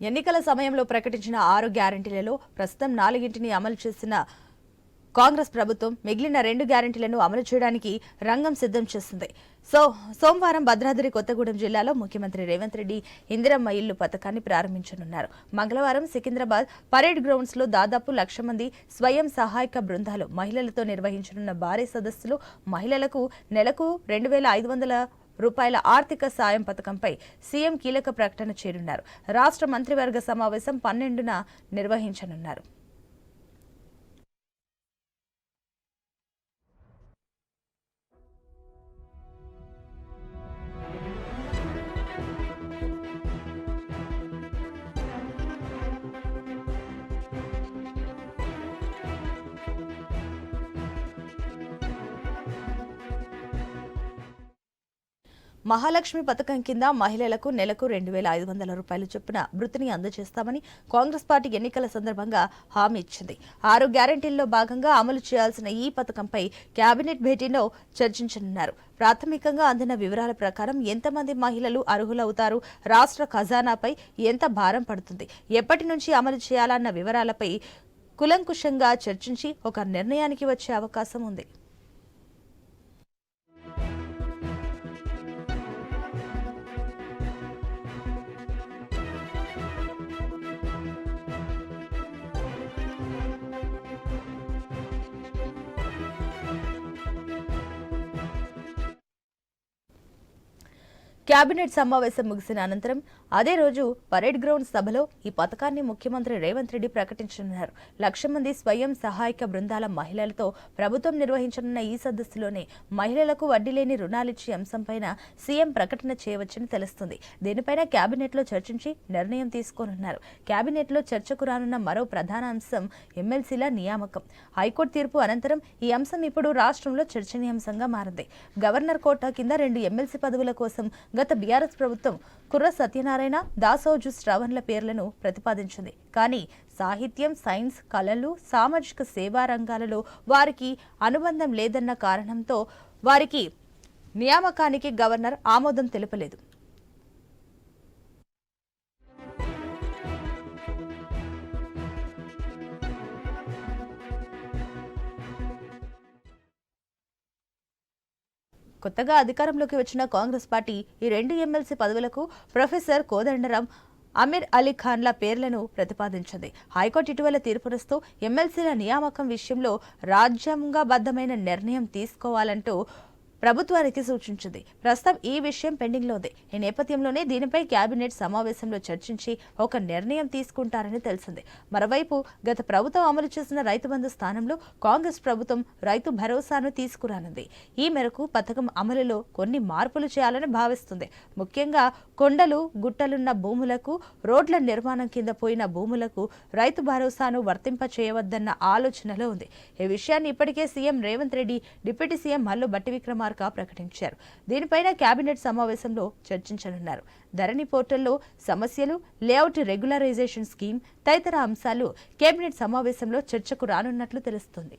ఎన్నికల సమయంలో ప్రకటించిన ఆరు గ్యారంటీలలో ప్రస్తుతం నాలుగింటిని అమలు చేసిన కాంగ్రెస్ ప్రభుత్వం మిగిలిన రెండు గ్యారంటీలను అమలు చేయడానికి రంగం సిద్ధం చేస్తుంది. సో సోమవారం భద్రాద్రి కొత్తగూడెం జిల్లాలో ముఖ్యమంత్రి రేవంత్ రెడ్డి ఇందిరమ్మ ఇల్లు పథకాన్ని ప్రారంభించనున్నారు. మంగళవారం సికింద్రాబాద్ పరేడ్ గ్రౌండ్స్లో దాదాపు లక్ష మంది స్వయం సహాయక బృందాలు మహిళలతో నిర్వహించనున్న భారీ సదస్సులో మహిళలకు నెలకు రెండు వేల ఐదు వందల రూపాయల ఆర్థిక సాయం పథకంపై సీఎం కీలక ప్రకటన చేరున్నారు. రాష్ట్ర మంత్రివర్గ సమావేశం పన్నెండున నిర్వహించనున్నారు. మహాలక్ష్మి పథకం కింద మహిళలకు నెలకు రెండు వేల ఐదు వందల రూపాయల చొప్పున వృత్తిని అందజేస్తామని కాంగ్రెస్ పార్టీ ఎన్నికల సందర్భంగా హామీ ఇచ్చింది. ఆరు గ్యారంటీల్లో భాగంగా అమలు చేయాల్సిన ఈ పథకంపై కేబినెట్ భేటీలో చర్చించనున్నారు. ప్రాథమికంగా అందిన వివరాల ప్రకారం ఎంతమంది మహిళలు అర్హులవుతారు రాష్ట్ర ఖజానాపై ఎంత భారం పడుతుంది ఎప్పటి నుంచి అమలు చేయాలన్న వివరాలపై కులంకుషంగా చర్చించి ఒక నిర్ణయానికి వచ్చే అవకాశం ఉంది. కేబినెట్ సమావేశం ముగిసిన అనంతరం అదే రోజు పరేడ్ గ్రౌండ్ సభలో ఈ పథకాన్ని ముఖ్యమంత్రి రేవంత్ రెడ్డి ప్రకటించనున్నారు. లక్ష మంది స్వయం సహాయక బృందాల మహిళలతో ప్రభుత్వం నిర్వహించనున్న ఈ సదస్సులోనే మహిళలకు వడ్డీ లేని రుణాలిచ్చే అంశంపైన సీఎం ప్రకటన చేయవచ్చని తెలుస్తుంది. దీనిపైన కేబినెట్లో చర్చించి నిర్ణయం తీసుకోనున్నారు. కేబినెట్లో చర్చకు రానున్న మరో ప్రధాన అంశం ఎమ్మెల్సీల నియామకం. హైకోర్టు తీర్పు అనంతరం ఈ అంశం ఇప్పుడు రాష్ట్రంలో చర్చనీయాంశంగా మారింది. గవర్నర్ కోటా కింద రెండు ఎమ్మెల్సీ పదవుల కోసం గత బీఆర్ఎస్ ప్రభుత్వం కుర్ర సత్యనారాయణ దాసోజు శ్రవణ్ల పేర్లను ప్రతిపాదించింది. కానీ సాహిత్యం సైన్స్ కళలు సామాజిక సేవా రంగాలలో వారికి అనుబంధం లేదన్న కారణంతో వారికి నియామకానికి గవర్నర్ ఆమోదం తెలుపలేదు. కొత్తగా అధికారంలోకి వచ్చిన కాంగ్రెస్ పార్టీ ఈ రెండు ఎమ్మెల్సీ పదవులకు ప్రొఫెసర్ కోదండరాం అమీర్ అలీ ఖాన్ల పేర్లను ప్రతిపాదించింది. హైకోర్టు ఇటీవల తీర్పునిస్తూ ఎమ్మెల్సీల నియామకం విషయంలో రాజ్యాంగబద్ధమైన నిర్ణయం తీసుకోవాలంటూ ప్రభుత్వానికి సూచించింది. ప్రస్తుతం ఈ విషయం పెండింగ్లో ఉంది ఈ నేపథ్యంలోనే దీనిపై కేబినెట్ సమావేశంలో చర్చించి ఒక నిర్ణయం తీసుకుంటారని తెలిసింది. మరోవైపు గత ప్రభుత్వం అమలు చేసిన రైతు బంధు స్థానంలో కాంగ్రెస్ ప్రభుత్వం రైతు భరోసాను తీసుకురానుంది. ఈ మేరకు పథకం అమలులో కొన్ని మార్పులు చేయాలని భావిస్తుంది. ముఖ్యంగా కొండలు గుట్టలున్న భూములకు రోడ్ల నిర్మాణం కింద పోయిన భూములకు రైతు భరోసాను వర్తింప చేయవద్దన్న ఆలోచనలో ఉంది. ఈ విషయాన్ని ఇప్పటికే CM Revanth Reddy deputy CM Mallu Bhatti Vikramarka ప్రకటించారు. దీనిపైన కేబినెట్ సమావేశంలో చర్చించనున్నారు. ధరణి పోర్టల్లో సమస్యలు లేఅవుట్ రెగ్యులరైజేషన్ స్కీమ్ తదితర అంశాలు కేబినెట్ సమావేశంలో చర్చకు రానున్నట్లు తెలుస్తోంది.